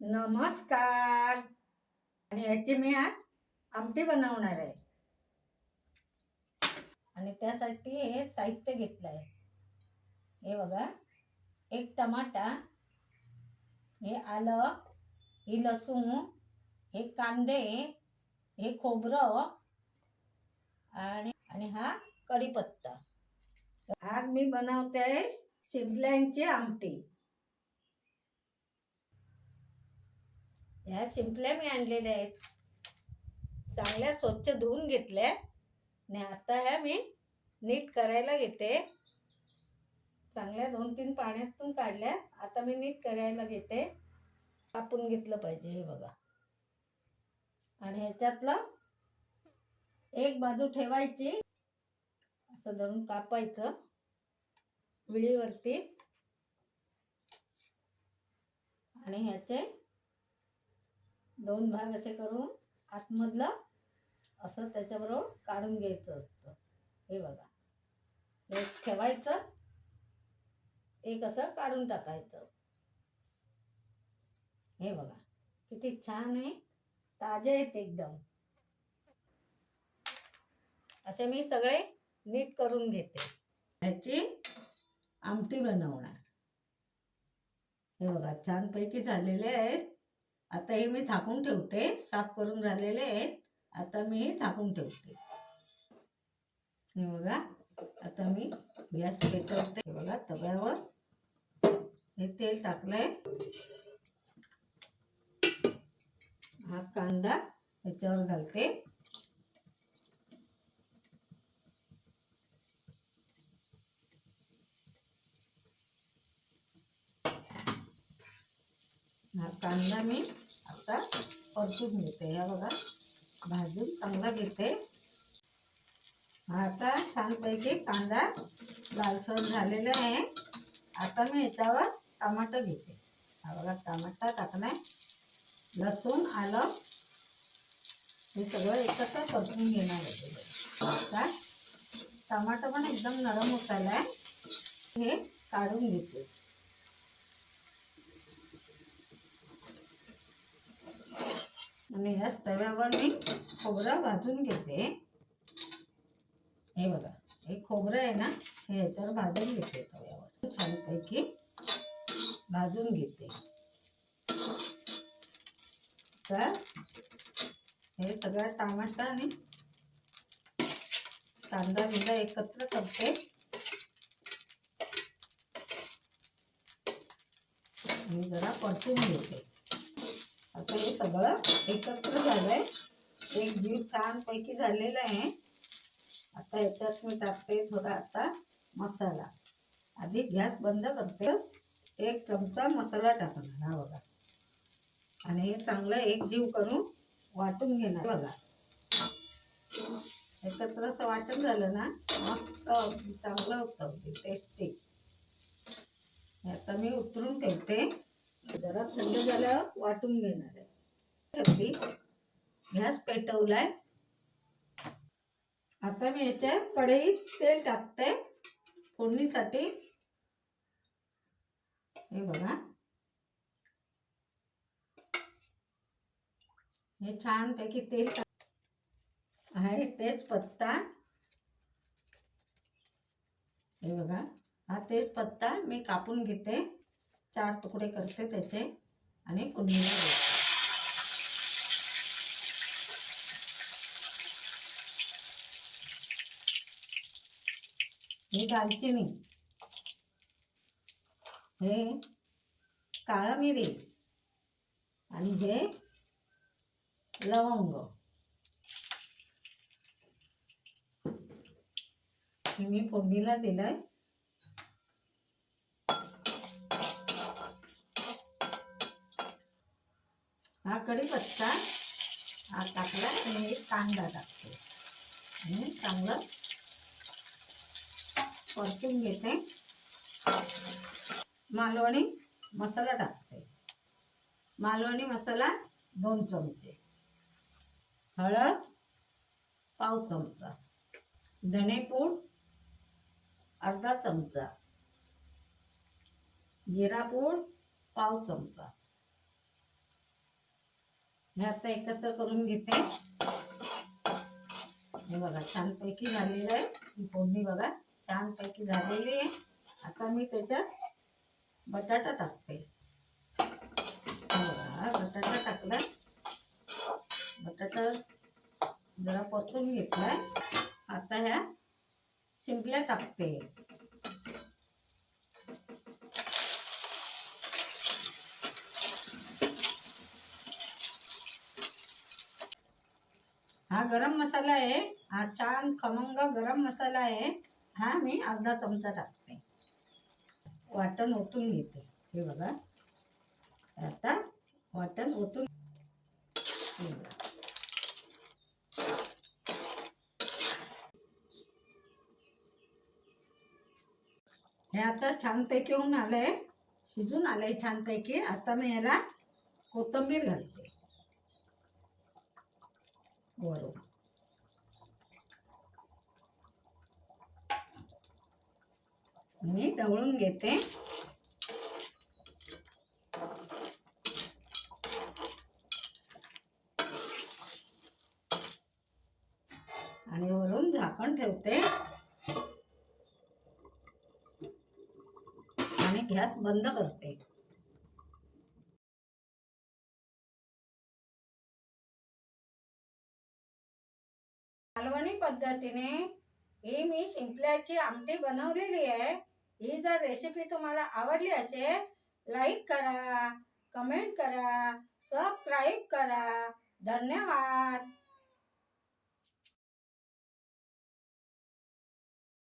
नमस्कार. आणि याची मी आज आमटी बनवणार आहे. आणि त्यासाठी हे साहित्य घेतलं आहे हे बघा. एक टमाटा हे आलं ही लसूण हे कांदे हे खोबरं आणि आणि हा कढीपत्ता. आज मी बनवते शिमल्यांची आमटी. ह्या शिंपल्या मी आणलेल्या आहेत. चांगल्या स्वच्छ धुवून घेतल्या. आणि आता ह्या मी नीट करायला घेते. चांगल्या दोन तीन पाण्यातून काढल्या. आता मी नीट करायला घेते. कापून घेतलं पाहिजे हे बघा. आणि ह्याच्यातलं एक बाजू ठेवायची. असं धरून कापायचं विळीवरती. आणि ह्याचे दोन भाग असे करून आतमधलं असं त्याच्याबरोबर काढून घ्यायचं असतं. हे बघा. एक ठेवायचं. एक असं काढून टाकायचं. हे बघा. किती छान आहे. ताजे आहेत एकदम. असे मी सगळे नीट करून घेते. ह्याची आमटी बनवणार. हे बघा छानपैकी झालेले आहेत. आता हे मी झाकून ठेवते. साफ करून झालेले आहेत. आता मी हे झाकून ठेवते. हे बघा. आता मी गॅस पेटवते. बघा तव्यावर हे तेल टाकलंय. हा कांदा याच्यावर घालते. हा कांदा मी आता परतून घेते. ह्या बघा भाजून चांगला घेते. आता छानपैकी कांदा लालसर झालेला आहे. आता मी याच्यावर टमाटर घेते. हा बघा टमाटा टाकणार लसूण आलं. हे सगळं एकत्र परतून घेणार आहे. आता टमाटर पण एकदम नरम होत आहे हे काढून घेते. आणि ह्याच तव्यावर मी खोबरं भाजून घेते. हे बघा हे खोबरं आहे ना हे ह्याच्यावर भाजून घेते तव्यावर छानपैकी भाजून घेते. तर हे सगळं टमाटा आणि कांदा बिंदा एकत्र करते. आणि जरा परतून घेते. आता हे सगळं एकत्र झालंय. एक जीव छान पैकी झालेला आहे. आता याच्यात मी टाकते थोडा आता मसाला. आधी गॅस बंद करते. एक चमचा मसाला टाकणार हा बघा. आणि हे चांगलं एक जीव करून वाटून घेणार बघा. एकत्र असं वाटण झालं ना मस्त चांगलं होतं म्हणजे टेस्टी आता मी उतरून ठेवते. जरा थंड झाल्यावर वाटून घेणार आहे. गॅस पेटवलाय. आता मी याच्या कढईत तेल टाकते. फोडणीसाठी. हे बघा. हे छानपैकी तेल आहे तेच पत्ता. हे बघा. हा तेजपत्ता मी कापून घेते. चार तुकडे करते त्याचे आणि फोडणीला देते. ही दालचिनी. हे काळा मिरी आणि हे लवंग. हे मी फोडणीला दिलंय. हा कढीपत्ता हा टाकला आणि एक कांदा टाकते. आणि चांगलं परतून घेते. मालवणी मसाला टाकते. मालवणी मसाला दोन चमचे. हळद पाव चमचा. धणेपूड अर्धा चमचा. जिरापूड पाव चमचा. हे आता एकत्र करून घेते. हे बघा छानपैकी झालेलं आहे. ही फोडणी बघा छानपैकी झालेली आहे. आता मी त्याच्यात बटाटा टाकते. बघा बटाटा टाकला. बटाटा जरा परतून घेतलाय. आता ह्या शिंपल्या टाकते. हा गरम मसाला आहे. हा छान खमंग गरम मसाला आहे. हा मी अर्धा चमचा टाकते. वाटण ओतून घेते. हे बघा. आता वाटण ओतून हे हे आता छानपैकी होऊन आलंय. शिजून आलंय छानपैकी. आता मी याला कोथिंबीर घालते. वरून मी ढवळून घेते. आणि वरून झाकण ठेवते. आणि गॅस बंद करते. मालवणी पद्धतीने ही मी शिंपल्याची आमटी बनवलेली आहे. ही जर रेसिपी तुम्हाला आवडली असेल लाईक करा कमेंट करा सबस्क्राईब करा. धन्यवाद.